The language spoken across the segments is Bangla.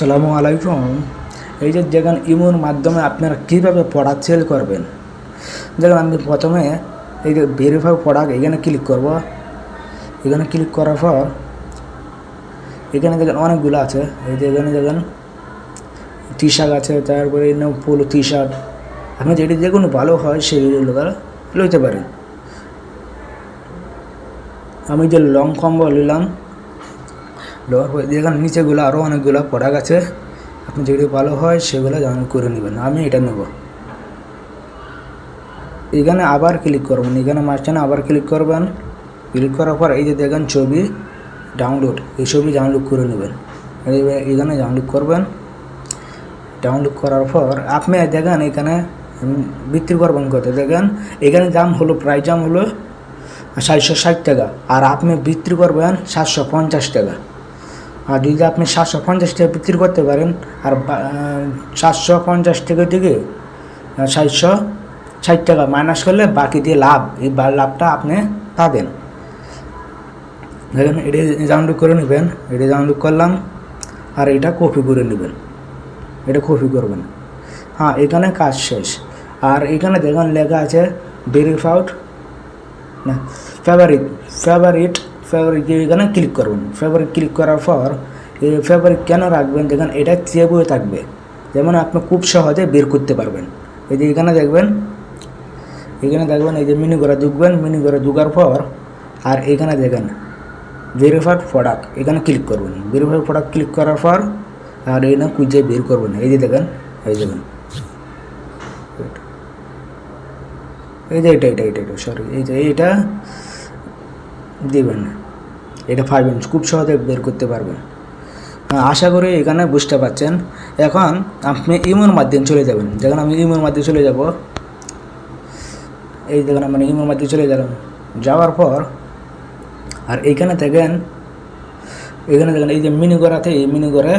আসসালামু আলাইকুম। এই যে যেখানে ইমোর মাধ্যমে আপনারা কীভাবে প্রোডাক্ট সেল করবেন? দেখুন আমি প্রথমে এই যে ভেরিফাই প্রোডাক্ট এখানে ক্লিক করব। এখানে ক্লিক করার পর এখানে দেখেন অনেকগুলো আছে। এই যে এখানে দেখেন টি শার্ট আছে, তারপরে পোলো টি শার্ট আপনি যেটি যে কোনো ভালো হয় সেইগুলো লইতে পারেন। আমি যে লং কম্বো নিলাম লোয়ার পরে দেখেন নিচেগুলো আরও অনেকগুলো প্রোডাক্ট আছে। আপনি যেগুলো ভালো হয় সেগুলো ডাউনলোড করে নেবেন, আমি এটা নেব। এখানে আবার ক্লিক করবেন, এখানে মাঝখানে আবার ক্লিক করবেন। ক্লিক করার পর এই যে দেখেন ছবি ডাউনলোড এই ছবি ডাউনলোড করে নেবেন। এখানে ডাউনলোড করবেন। ডাউনলোড করার পর আপনি দেখেন এখানে বিক্রি করবেন কত? দেখেন এখানে দাম হলো প্রাইস দাম হলো সাতশো ষাট টাকা, আর আপনি বিক্রি করবেন সাতশো পঞ্চাশ টাকা। আর যদি আপনি সাতশো পঞ্চাশ টাকা বিক্রি করতে পারেন, আর সাতশো পঞ্চাশ টাকা থেকে সাতশো ষাট টাকা মাইনাস করলে বাকি দিয়ে লাভ, এই লাভটা আপনি পাবেন। দেখেন এটা ডাউনলোড করে নেবেন, এটা ডাউনলোড করলাম, আর এটা কপি করে নেবেন। এটা কপি করবেন। হ্যাঁ এখানে কাজ শেষ। আর এখানে দেখেন লেখা আছে ভেরিফাউড না ফেভারিট ফেভারিট ফেভারিট এখানে ক্লিক করবেন। ফেভারিট ক্লিক করার পর এই ফেভারিট কেন রাখবেন? দেখেন এটা সেভ হয়ে থাকবে। যেমন আপনি খুব সহজে বের করতে পারবেন। এই যে এখানে দেখবেন এখানে দেখবেন এই যে মিনি করে ঢুকবেন। মিনি করে ঢুকার পর, আর এখানে দেখেন ভেরিফাইড প্রোডাক্ট এখানে ক্লিক করবেন। ভেরিফাইড প্রোডাক্ট ক্লিক করার পর, আর এই না খুঁজে বের করবেন। এই যে দেখেন, এই দেখেন। এই যে এটা এটা এটা এটা সরি এই যে এইটা দিবেন এটা পারবেন খুব সহজে বের করতে পারবেন। হ্যাঁ, আশা করি এখানে বুঝতে পারছেন। এখন আপনি ইমোর মাধ্যমে চলে যাবেন। যখন আমি ইমোর মাধ্যমে চলে যাব। এই দেখেন মানে ইমোর মাধ্যমে চলে গেলাম। যাওয়ার পর আর এইখানে দেখেন এখানে দেখেন এই যে মিনি গড়াতে এই মিনি গড়ে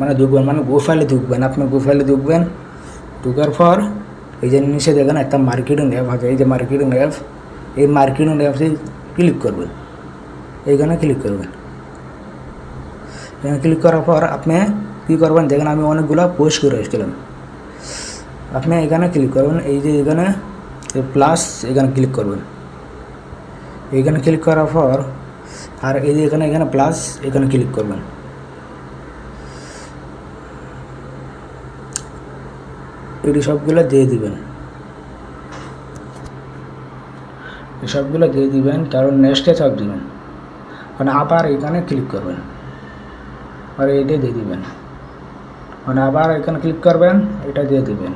মানে ঢুকবেন মানে গোফাইলে ঢুকবেন। আপনি গোফাইলে ঢুকবেন ঢুকার পর এই যে নিচে দেখেন একটা মার্কেটিং অ্যাপ আছে। এই যে মার্কেটিং অ্যাপ এই মার্কেটিং অ্যাপে ক্লিক করবেন। এইখানে ক্লিক করবেন। এখানে ক্লিক করার পর আপনি কী করবেন? দেখেন আমি অনেকগুলো পোস্ট করে এসেছিলাম আপনি এখানে ক্লিক করবেন। এই যে এখানে প্লাস এখানে ক্লিক করবেন। এখানে ক্লিক করার পর আর এই যে এখানে এখানে প্লাস এখানে ক্লিক করবেন। এটি সবগুলো দিয়ে দিবেন। সবগুলো দিয়ে দিবেন। কারণ নেক্সটে সব দিবেন মানে আবার এখানে ক্লিক করবেন। আর এইটা দিয়ে দিবেন। মানে আবার এখানে ক্লিক করবেন, এটা দিয়ে দিবেন।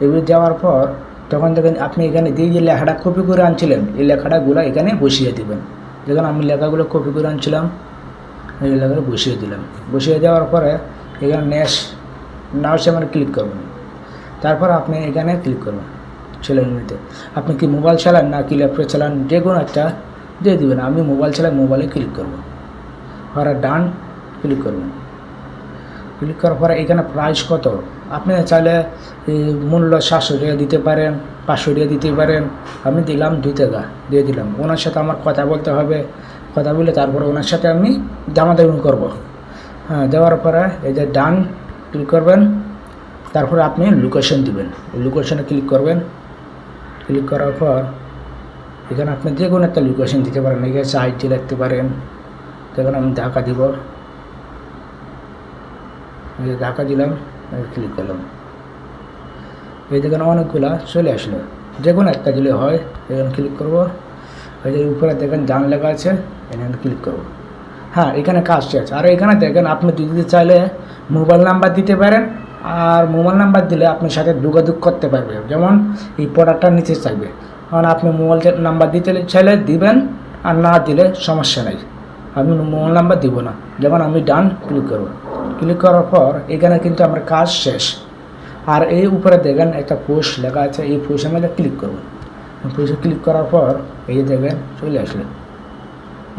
এবার যাওয়ার পর তখন দেখেন আপনি এখানে দিয়ে যে লেখাটা কপি করে আনছিলেন, এই লেখাটাগুলো এখানে বসিয়ে দিবেন। দেখুন আমি লেখাগুলো কপি করে আনছিলাম, এই লেখাগুলো বসিয়ে দিলাম। বসিয়ে দেওয়ার পরে এখানে নেস নার্সে মানে ক্লিক করবেন। তারপর আপনি এখানে ক্লিক করবেন। নিতে আপনি কি মোবাইল চালান না কি ল্যাপটপ চালান? যে কোনো একটা দিয়ে দেবেন। আমি মোবাইল চালাই, মোবাইলে ক্লিক করব। আর ডান ক্লিক করবেন। ক্লিক করার পরে এখানে প্রাইস কত? আপনি চাইলে মূল্য সাতশো টাকা দিতে পারেন, পাঁচশো টাকা দিতে পারেন। আমি দিলাম দুই টাকা, দিয়ে দিলাম। ওনার সাথে আমার কথা বলতে হবে। কথা বলে তারপরে ওনার সাথে আমি জামা দামাদামি করব। হ্যাঁ দেওয়ার পরে এই যে ডান ক্লিক করবেন। তারপরে আপনি লোকেশন দিবেন। লোকেশনে ক্লিক করবেন। ক্লিক করার পর, এখানে আপনি যে কোনো একটা লোকেশন দিতে পারেন, এখানে সাইটটি লিখতে পারেন। দেখুন, আমি ঢাকা দিব। ঢাকা দিলাম ক্লিক করলাম। এই দেখেন, অনেকগুলা চলে আসলো। যে কোনো একটা দিলে হয়, এখানে ক্লিক করব। এই যে উপরে দেখেন জান লেখা আছে, এখানে ক্লিক করব। হ্যাঁ এখানে কাজ শেষ আর এখানে দেখেন, আপনি যদি চাইলে মোবাইল নাম্বার দিতে পারেন। আর মোবাইল নাম্বার দিলে আপনার সাথে যোগাযোগ করতে পারবে। যেমন এই প্রোডাক্টটা নিতে চাইবে। কারণ আপনি মোবাইল নাম্বার দিতে চাইলে দিবেন, আর না দিলে সমস্যা নেই। আমি মোবাইল নাম্বার দিব না। যেমন আমি ডান ক্লিক করব। ক্লিক করার পর এখানে কিন্তু আমার কাজ শেষ। আর এই উপরে দেখেন একটা পোস্ট লেখা আছে। এই পোস্টের মধ্যে ক্লিক করবেন পোস্টে ক্লিক করার পর এই দেখবেন চলে আসলে।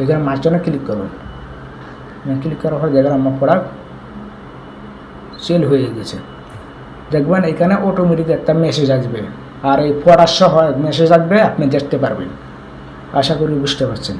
এখানে মাঝখানে ক্লিক করবেন ক্লিক করার পর দেখবেন আমার প্রোডাক্ট সেল হয়ে গেছে। দেখবেন এখানে অটোমেটিক একটা মেসেজ আসবে। আর এই পড়ার সহ মেসেজ আসবে, আপনি দেখতে পারবেন। আশা করি বুঝতে পারছেন।